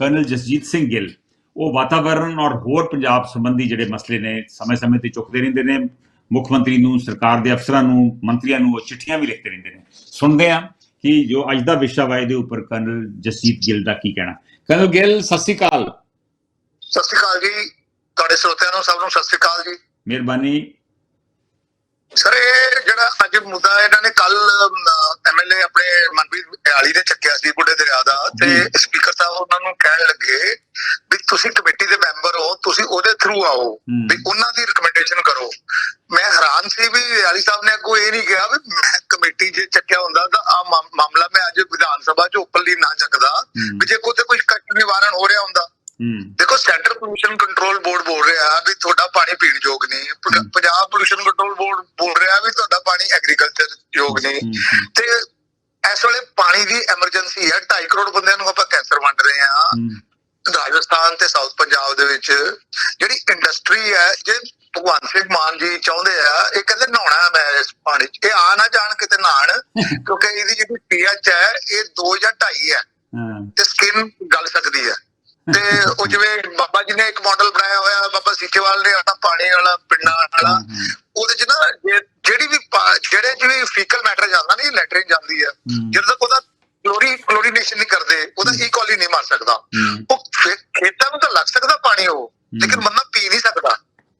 Colonel Jasjit Singh Gill ਉਹ ਵਾਤਾਵਰਣ ਔਰ ਹੋਰ ਪੰਜਾਬ ਸੰਬੰਧੀ ਜਿਹੜੇ ਮਸਲੇ ਨੇ ਸਮੇਂ-ਸਮੇਂ ਤੇ ਚੁੱਕਦੇ ਰਹਿੰਦੇ ਨੇ ਮੁੱਖ ਮੰਤਰੀ ਨੂੰ ਸਰਕਾਰ ਦੇ ਅਫਸਰਾਂ ਨੂੰ ਮੰਤਰੀਆਂ ਨੂੰ ਉਹ ਚਿੱਠੀਆਂ ਵੀ ਲਿਖਦੇ ਰਹਿੰਦੇ ਨੇ। ਸੁਣਦੇ ਆ ਕਿ ਜੋ ਅੱਜ ਦਾ ਵਿਸ਼ਾ ਵਾ ਇਹਦੇ ਉੱਪਰ ਕਰਨਲ ਜਸਜੀਤ ਗਿੱਲ ਦਾ ਕੀ ਕਹਿਣਾ। ਕਰਨਲ ਗਿੱਲ ਸਤਿ ਸ਼੍ਰੀ ਅਕਾਲ। ਸਤਿ ਸ਼੍ਰੀ ਅਕਾਲ ਜੀ। ਤੁਹਾਡੇ ਸਰੋਤਿਆਂ ਨੂੰ ਸਭ ਨੂੰ ਸਤਿ ਸ਼੍ਰੀ ਅਕਾਲ ਜੀ। ਮਿਹਰਬਾਨੀ। ਸਰ ਇਹ ਜਿਹੜਾ ਅੱਜ ਮੁੱਦਾ ਇਹਨਾਂ ਨੇ ਕੱਲ ਇਆਲੀ ਨੇ ਚੱਕਿਆ ਸੀ ਬੁੱਢੇ ਦਰਿਆ ਦਾ ਤੇ। ਸਪੀਕਰ ਸਾਹਿਬ ਉਹਨਾਂ ਨੂੰ ਕਹਿਣ ਲੱਗੇ ਵੀ ਤੁਸੀਂ ਕਮੇਟੀ ਦੇ ਮੈਂਬਰ ਹੋ ਤੁਸੀਂ ਉਹਦੇ ਥਰੂ ਆਓ। ਵੀ ਉਹਨਾਂ ਦੀ ਰਿਕਮੈਂਡੇਸ਼ਨ ਕਰੋ ਮੈਂ ਹੈਰਾਨ ਸੀ ਵੀ ਇਆਲੀ ਸਾਹਿਬ ਨੇ ਅੱਗੋਂ ਇਹ ਨਹੀਂ ਕਿਹਾ ਵੀ ਮੈਂ ਕਮੇਟੀ ਜੇ ਚੱਕਿਆ ਹੁੰਦਾ ਤਾਂ ਆ ਮਾਮਲਾ ਮੈਂ ਅੱਜ ਵਿਧਾਨ ਸਭਾ 'ਚ ਓਪਨਲੀ ਨਾ ਚੱਕਦਾ। ਵੀ ਜੇ ਕੋਈ ਤੇ ਕੋਈ ਕੱਟ ਨਿਵਾਰਨ ਹੋ ਰਿਹਾ ਹੁੰਦਾ ਦੇਖੋ ਸੈਂਟਰ ਪੋਲੂਸ਼ਨ ਕੰਟਰੋਲ ਬੋਰਡ ਬੋਲ ਰਿਹਾ ਵੀ ਤੁਹਾਡਾ ਪਾਣੀ ਪੀਣ ਯੋਗ ਨਹੀਂ। ਪੰਜਾਬ ਪੋਲੂਸ਼ਨ ਕੰਟਰੋਲ ਬੋਰਡ ਬੋਲ ਰਿਹਾ ਵੀ ਤੁਹਾਡਾ ਪਾਣੀ ਐਗਰੀਕਲਚਰ ਯੋਗ ਨਹੀਂ ਤੇ ਇਸ ਵੇਲੇ ਪਾਣੀ ਦੀ ਐਮਰਜੈਂਸੀ ਹੈ। 2.5 ਕਰੋੜ ਬੰਦਿਆਂ ਨੂੰ ਆਪਾਂ ਕੈਂਸਰ ਵੰਡ ਰਹੇ ਹਾਂ। ਰਾਜਸਥਾਨ ਤੇ ਸਾਊਥ ਪੰਜਾਬ ਦੇ ਵਿੱਚ ਜਿਹੜੀ ਇੰਡਸਟਰੀ ਹੈ ਜੇ ਭਗਵਾਨ ਸਿੰਘ ਮਾਨ ਜੀ ਚਾਹੁੰਦੇ ਆ ਇਹ ਕਹਿੰਦੇ ਨਹਾਉਣਾ ਮੈਂ ਇਸ ਪਾਣੀ 'ਚ। ਇਹ ਆ ਨਾ ਜਾਣ ਕਿਤੇ ਨਹਾਣ ਕਿਉਂਕਿ ਇਹਦੀ ਜਿਹੜੀ ਪੀਐਚ ਹੈ ਇਹ 2 ਜਾਂ 2.5 ਹੈ। ਹਾਂ। ਤੇ ਸਕਿਨ ਗਲ ਸਕਦੀ ਹੈ। ਤੇ ਉਹ ਜਿਵੇਂ ਬਾਬਾ ਜੀ ਨੇ ਇੱਕ ਮਾਡਲ ਬਣਾਇਆ ਹੋਇਆ ਬਾਬਾ ਸੀਚੇਵਾਲ ਨੇ ਆਪਣਾ ਪਾਣੀ ਵਾਲਾ ਪਿੰਡਾਂ ਵਾਲਾ। ਉਹਦੇ ਚ ਨਾ ਜੇ- ਜਿਹੜੀ ਵੀ ਜਿਹੜੇ ਚ ਵੀ ਫੀਕਲ ਮੈਟਰ ਜਾਂਦਾ ਨਹੀਂ ਲੈਟਰਿਨ ਜਾਂਦੀ ਹੈ। ਜਦੋਂ ਤੱਕ ਉਹਦਾ ਕਲੋਰੀ ਕਲੋਰੀਨੇਸ਼ਨ ਨਹੀਂ ਕਰਦੇ ਉਹਦਾ ਈਕੋਲੀ ਨਹੀਂ ਮਰ ਸਕਦਾ। ਉਹ ਖੇਤਾਂ ਨੂੰ ਤਾਂ ਲੱਗ ਸਕਦਾ ਪਾਣੀ ਉਹ ਲੇਕਿਨ ਬੰਦਾ ਪੀ ਨਹੀਂ ਸਕਦਾ।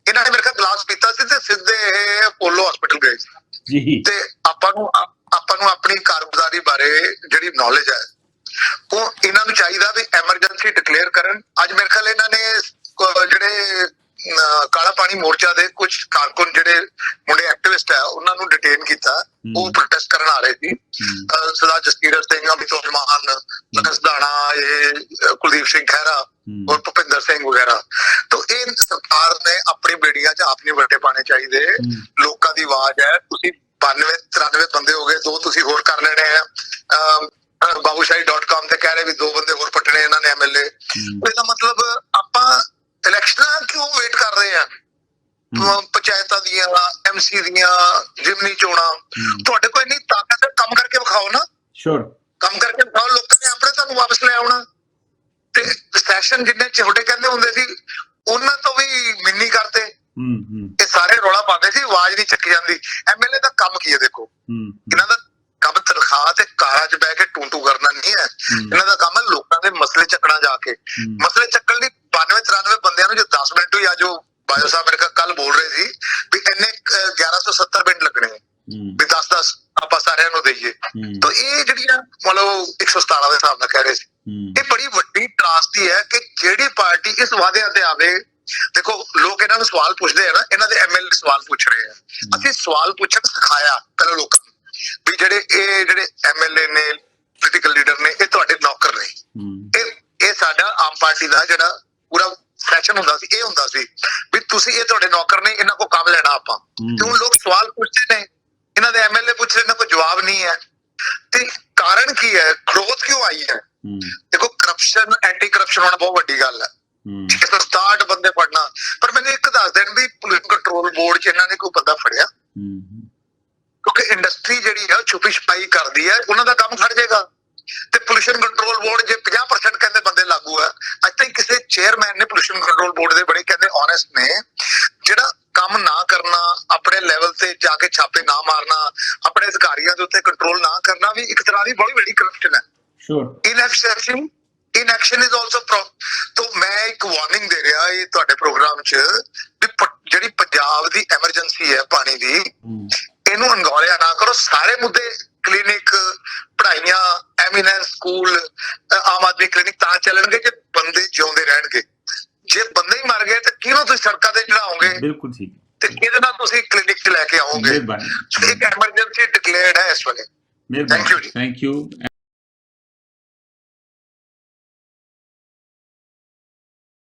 ਇਹਨਾਂ ਨੇ ਮੇਰੇ ਖਿਆਲ ਗਲਾਸ ਪੀਤਾ ਸੀ ਤੇ ਸਿੱਧੇ ਅਪੋਲੋ ਹਸਪੀਟਲ ਗਏ ਸੀ। ਜੀ। ਤੇ ਆਪਾਂ ਨੂੰ ਆਪਾਂ ਨੂੰ ਆਪਣੀ ਕਾਰਗੁਜ਼ਾਰੀ ਬਾਰੇ ਜਿਹੜੀ ਨੌਲੇਜ ਹੈ ਉਹ ਇਹਨਾਂ ਨੂੰ ਚਾਹੀਦਾ ਵੀ ਐਮਰਜੈਂਸੀ ਡਿਕਲੇਅਰ ਕਰਨ। ਅੱਜ ਮੇਰੇ ਖਿਆਲ ਇਹਨਾਂ ਨੇ ਜਿਹੜੇ ਕਾਲਾ ਪਾਣੀ ਮੋਰਚਾ ਦੇ ਕੁਝ ਕਾਰਕੁਨ ਜਿਹੜੇ ਮੁੰਡੇ ਐਕਟਿਵਿਸਟ ਹੈ ਉਹਨਾਂ ਨੂੰ ਡਿਟੇਨ ਕੀਤਾ। ਉਹ ਪ੍ਰੋਟੈਸਟ ਕਰਨ ਆ ਰਹੇ ਸੀ। ਸਰਦਾਰ ਜਸਕੀਰਤ ਸਿੰਘ ਅਮਿਤੋਜ ਮਾਨ ਲਖਸ ਦਾਣਾ ਇਹ ਕੁਲਦੀਪ ਸਿੰਘ ਖਹਿਰਾ ਔਰ ਭੁਪਿੰਦਰ ਸਿੰਘ ਵਗੈਰਾ। ਤਾਂ ਇਹ ਸਰਕਾਰ ਨੇ ਆਪਣੀ ਬੇੜੀਆਂ 'ਚ ਆਪ ਨਹੀਂ ਵੱਟੇ ਪਾਣੇ ਚਾਹੀਦੇ। ਲੋਕਾਂ ਦੀ ਆਵਾਜ਼ ਹੈ ਤੁਸੀਂ 92 93 ਬੰਦੇ ਹੋ ਗਏ ਦੋ ਤੁਸੀਂ ਹੋਰ ਕਰ ਲੈਣੇ ਆ। ਬਾਬੂਸ਼ਾਹੀ.com ਤੇ ਕਹਿ ਰਹੇ ਵੀ ਦੋ ਬੰਦੇ ਹੋਰ ਪਟਣੇ ਇਹਨਾਂ ਨੇ ਐਮਐਲਏ ਇਹਦਾ ਮਤਲਬ ਆਪਾਂ ਇਲੈਕਸ਼ਨਾਂ ਕਿਉਂ ਵੇਟ ਕਰ ਰਹੇ ਆ ਅਮ, ਪੰਚਾਇਤਾਂ ਦੀਆਂ ਐਮਸੀ ਦੀਆਂ ਜਿਮਨੀ ਚੋਣਾਂ। ਹੂੰ। ਤੁਹਾਡੇ ਕੋਲ ਇੰਨੀ ਤਾਕਤ ਹੈ ਕੰਮ ਕਰਕੇ ਵਿਖਾਓ ਨਾ। Sure, ਕੰਮ ਕਰਕੇ ਦਿਖਾਓ ਲੋਕਾਂ ਨੇ ਆਪਣੇ ਤੁਹਾਨੂੰ ਵਾਪਸ ਲੈ ਆਉਣਾ। ਤੇ ਸੈਸ਼ਨ ਜਿੰਨੇ ਛੋਟੇ ਕਹਿੰਦੇ ਹੁੰਦੇ ਸੀ ਉਹਨਾਂ ਤੋਂ ਵੀ ਮਿੰਨੀ ਕਰਤੇ। ਹੂੰ, ਹੂੰ, ਇਹ ਸਾਰੇ ਰੌਲਾ ਪਾਉਂਦੇ ਸੀ ਆਵਾਜ਼ ਨਹੀਂ ਚੱਕੀ ਜਾਂਦੀ। ਐਮਐਲਏ ਦਾ ਕੰਮ ਕੀ ਹੈ ਦੇਖੋ? ਹੂੰ, ਇਹਨਾਂ ਦਾ ਕੰਮ ਤਨਖਾਹ ਤੇ ਕਾਰਾਂ 'ਚ ਬਹਿ ਕੇ ਟੂੰ ਟੂੰ ਕਰਨਾ ਨਹੀਂ ਹੈ। ਹੂੰ, ਇਹਨਾਂ ਦਾ ਕੰਮ ਹੈ ਲੋਕਾਂ ਦੇ ਮਸਲੇ ਚੱਕਣਾ ਜਾ ਕੇ। ਹੂੰ, ਮਸਲੇ ਚੱਕਣ ਲਈ 92 93 ਬੰਦਿਆਂ ਨੂੰ ਜੇ 10 ਮਿੰਟ ਹੋਈ ਆ ਜੋ ਬਾਇਓ ਸਾਹਿਬ ਮੇਰੇ ਕੱਲ ਬੋਲ ਰਹੇ ਸੀ ਵੀ ਇੰਨੇ ਅਹ, 1170 ਮਿੰਟ ਲੱਗਣੇ ਵੀ 10 10 ਆਪਾਂ ਸਾਰਿਆਂ ਨੂੰ ਦਈਏ। ਤਾਂ ਇਹ ਜਿਹੜੀਆਂ ਮਤਲਬ 117 ਦੇ ਹਿਸਾਬ ਨਾਲ ਕਹਿ ਰਹੇ ਸੀ। ਇਹ ਬੜੀ ਵੱਡੀ ਤਰਾਸਦੀ ਹੈ ਕਿ ਜਿਹੜੀ ਪਾਰਟੀ ਇਸ ਵਾਅਦਿਆਂ ਤੇ ਆਵੇ ਦੇਖੋ ਲੋਕ ਇਹਨਾਂ ਨੂੰ ਸਵਾਲ ਪੁੱਛਦੇ ਆ ਨਾ ਇਹਨਾਂ ਦੇ ਐਮਐਲਏ ਸਵਾਲ ਪੁੱਛ ਰਹੇ ਆ। ਅਸੀਂ ਸਵਾਲ ਪੁੱਛਣ ਸਿਖਾਇਆ ਪਹਿਲਾਂ ਲੋਕਾਂ ਨੂੰ ਵੀ ਜਿਹੜੇ ਇਹ ਜਿਹੜੇ ਐਮਐਲਏ ਨੇ ਪੋਲੀਟੀਕਲ ਲੀਡਰ ਨੇ ਇਹ ਤੁਹਾਡੇ ਨੌਕਰ ਨੇ। ਇਹ ਇਹ ਸਾਡਾ ਆਮ ਪਾਰਟੀ ਦਾ ਜਿਹੜਾ ਪੂਰਾ ਸੈਸ਼ਨ ਹੁੰਦਾ ਸੀ ਇਹ ਹੁੰਦਾ ਸੀ ਵੀ ਤੁਸੀਂ ਇਹ ਤੁਹਾਡੇ ਨੌਕਰ ਨੇ ਇਹਨਾਂ ਕੋ ਕੰਮ ਲੈਣਾ ਆਪਾਂ। ਤੇ ਹੁਣ ਲੋਕ ਸਵਾਲ ਪੁੱਛਦੇ ਨੇ ਇਹਨਾਂ ਦੇ ਐਮਐਲਏ ਪੁੱਛ ਰਹੇ ਨੇ ਕੋਈ ਜਵਾਬ ਨਹੀਂ ਹੈ। ਤੇ ਕਾਰਨ ਕੀ ਹੈ? ਖੜੋਤ ਕਿਉਂ ਆਈ ਹੈ? ਦੇਖੋ ਕਰਪਸ਼ਨ ਐਂਟੀ ਕਰਪਸ਼ਨ ਹੋਣਾ ਬਹੁਤ ਵੱਡੀ ਗੱਲ ਹੈ। ਹੂੰ, 167 ਬੰਦੇ ਫੜਨਾ ਪਰ ਮੈਨੂੰ ਇੱਕ ਦੱਸ ਦੇਣ ਵੀ ਪੁਲਿਸ ਕੰਟਰੋਲ ਬੋਰਡ 'ਚ ਇਹਨਾਂ ਨੇ ਕੋਈ ਬੰਦਾ ਫੜਿਆ? ਕਿਉਂਕਿ ਇੰਡਸਟਰੀ ਜਿਹੜੀ ਹੈ ਉਹ ਛੁਪੀ ਛਪਾਈ ਕਰਦੀ ਹੈ ਉਹਨਾਂ ਦਾ ਕੰਮ ਖੜ ਜਾਏਗਾ। ਤੇ ਪੋਲੂਸ਼ਨ ਕੰਟਰੋਲ ਬੋਰਡ ਜੇ 50% ਕਹਿੰਦੇ ਬੰਦੇ ਲਾਗੂ ਹੈ ਅੱਜ ਤੱਕ ਕਿਸੇ ਚੇਅਰਮੈਨ ਨੇ ਪੋਲੂਸ਼ਨ ਕੰਟਰੋਲ ਬੋਰਡ ਦੇ ਬੜੇ ਕਹਿੰਦੇ ਓਨੈਸਟ ਨੇ ਜਿਹੜਾ ਕੰਮ ਨਾ ਕਰਨਾ ਆਪਣੇ ਲੈਵਲ ਤੇ ਜਾ ਕੇ ਛਾਪੇ ਨਾ ਮਾਰਨਾ ਆਪਣੇ ਅਧਿਕਾਰੀਆਂ ਦੇ ਉੱਤੇ ਕੰਟਰੋਲ ਨਾ ਕਰਨਾ ਵੀ ਇੱਕ ਤਰ੍ਹਾਂ ਦੀ ਬਹੁਤ ਵੱਡੀ ਕਰਪਸ਼ਨ ਹੈ। Sure, inefficiency inaction is also ਤੋਂ ਮੈਂ ਇੱਕ ਵਾਰਨਿੰਗ ਦੇ ਰਿਹਾ ਇਹ ਤੁਹਾਡੇ ਪ੍ਰੋਗਰਾਮ 'ਚ ਵੀ ਜਿਹੜੀ ਪੰਜਾਬ ਦੀ ਐਮਰਜੈਂਸੀ ਹੈ ਪਾਣੀ ਦੀ ਇਹਨੂੰ ਅਣਗੌਲਿਆ ਨਾ ਕਰੋ ਸਾਰੇ ਮੁੱਦੇ ਕਲੀਨਿਕ ਪੜ੍ਹਾਈਆਂ eminence school Aam Aadmi clinic ਤਾਂ ਚੱਲਣਗੇ ਜੇ ਬੰਦੇ ਜਿਉਂਦੇ ਰਹਿਣਗੇ। ਜੇ ਬੰਦੇ ਹੀ ਮਰ ਗਏ ਤਾਂ ਕਿਹਨੂੰ ਤੁਸੀਂ ਸੜਕਾਂ ਤੇ ਚੜਾਓਗੇ ਬਿਲਕੁਲ ਠੀਕ। ਤੇ ਕਿਹਦੇ ਨਾਲ ਤੁਸੀਂ ਕਲੀਨਿਕ 'ਚ ਲੈ ਕੇ ਆਓਗੇ? ਮਿਹਰਬਾਨੀ। ਇੱਕ ਐਮਰਜੈਂਸੀ ਡਿਕਲੇਅਰਡ ਹੈ ਇਸ ਵੇਲੇ। ਮਿਹਰਬਾਨੀ। You ਜੀ। Thank you